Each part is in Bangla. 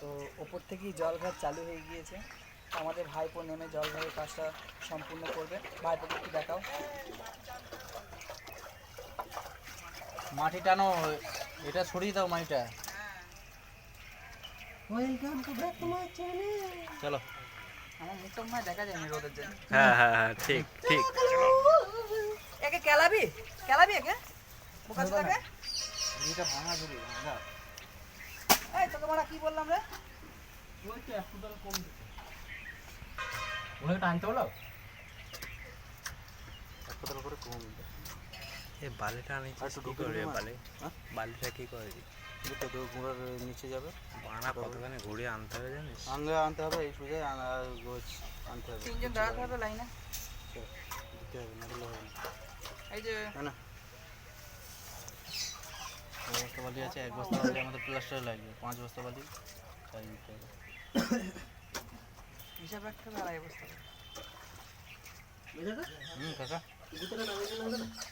তো ওপর থেকেই জলঘাট চালু হয়ে গিয়েছে। আমাদের ভাইপো নেমে জলঘাটের কাজটা সম্পূর্ণ করবে। ভাইপোকে একটু দেখাও। মাটি টানো এটা সরিয়ে দাও মাটিটা। চলো। আমার মুখটা মনে দেখা যায়নি রোদের জন্য। হ্যাঁ হ্যাঁ হ্যাঁ ঠিক ঠিক। একে কেলাবি কেলাবি একে। থাকে এটা ভাঙা। এই তোকে মারা কি বললাম রে? ওনাকে টানতে বলো এ বালিটা আনিছিস কি করে বালি? বালিটা কি করে দু গুঁড়োর নিচে যাবে। বানা কতখানি ঘুরিয়ে আনতে হবে জানিস? আনলে আনতে হবে এই সোজা গোছ আনতে হবে। তিনজন দাঁড়াতে হবে লাইনে। দিতে হবে না এই যে না। বস্তা বালি আছে এক বস্তা বালি আমাদের প্লাস্টার লাগবে পাঁচ বস্তা বালি দিতে হবে হিসাব রাখতে হবে আড়াই বস্তা হুম কাকা।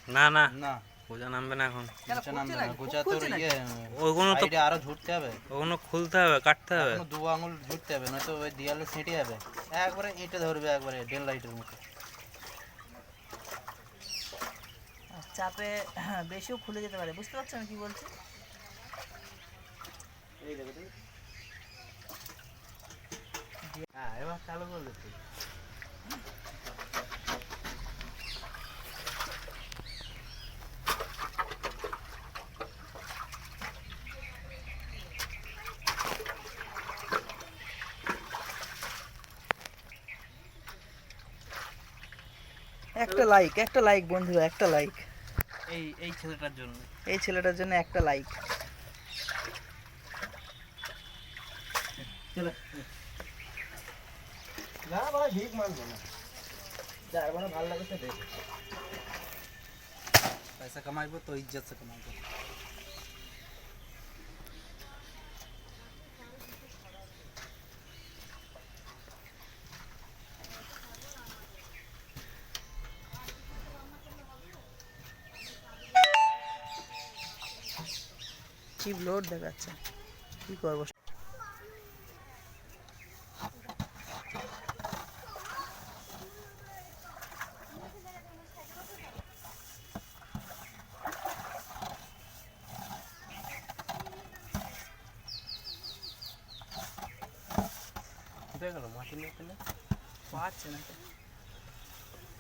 না না। না। বোঝা নামবে না এখন। নামবে না তোর ইয়ে ওইগুলো তো আরও ঝুটতে হবে। ওগুলো খুলতে হবে কাটতে হবে। দু আঙুল ঝুটতে হবে নয়তো ওই দেয়ালে সেঁটে যাবে। একবারে এঁটে ধরবে একবারে ডেল লাইটের মতো আর চাপে হ্যাঁ, বেশিও খুলে যেতে পারে। বুঝতে পারছ আমি কি বলছি? হ্যাঁ এবার চালু করলে তুই একটা লাইক একটা লাইক বন্ধুরা একটা লাইক এই এই ছেলেটার জন্য। এই ছেলেটার জন্য একটা লাইক না বড় ভিক মানবো না। যার বড় ভালো লাগে সে পয়সা কামাইবো তো ইজ্জত সে কামাইবো। চিপ লোড দেখাচ্ছে কি করব? কোথায় গেল? মাটি নিয়ে পেলে পাচ্ছে না তো।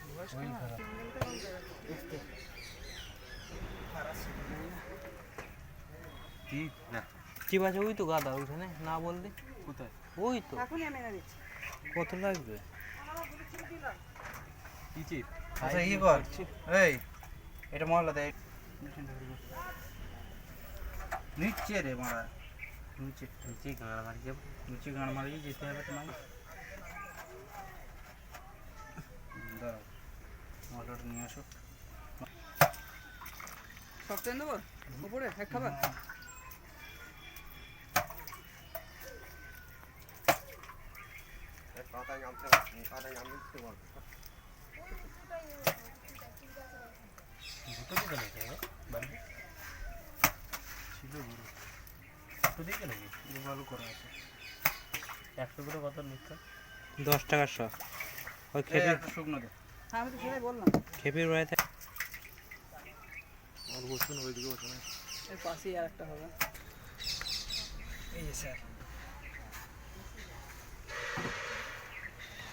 বয়স কি? বাজে? ওই তো গাদা ওইখানে? না বললি? কোথায়? ওই তো। এখনই এনে দিচ্ছি। কত লাগবে? কি আচ্ছা ইয়ে কর। এই এটা মহলা দে। নিচে রে মারা। নিচে নিচে গাঁড় মারি যাব। নিচে গান মারিয়ে যেতে হবে তোমায়। দাঁড়াও মশলাটা নিয়ে আসো। সব ট্রেন দেবো? উপরে এক খাবার? দুটো দিকে নাকি বাড়ি ছিল বড় দুটো দিকে নাকি ভালো করা আছে একশো করে কত নিচ্ছে দশ টাকার শখ ওই খেপি একটা শুকনো দে আমি তো সেটাই বললাম খেপির বাড়িতে আর বসবেন ওইদিকে বসে না এর পাশেই আর একটা হবে। এই স্যার।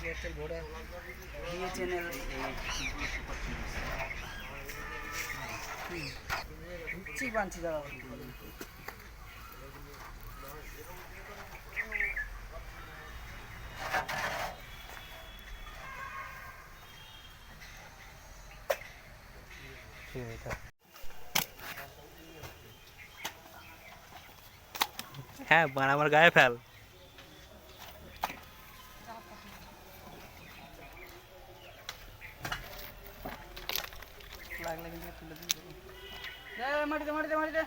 এয়ারটেল ভোডা বিএসএনএল আনছি দাদা ঠিক আছে হ্যাঁ বান আমার গায়ে ফেল। মাটিতে মাটিতে মাটিতে।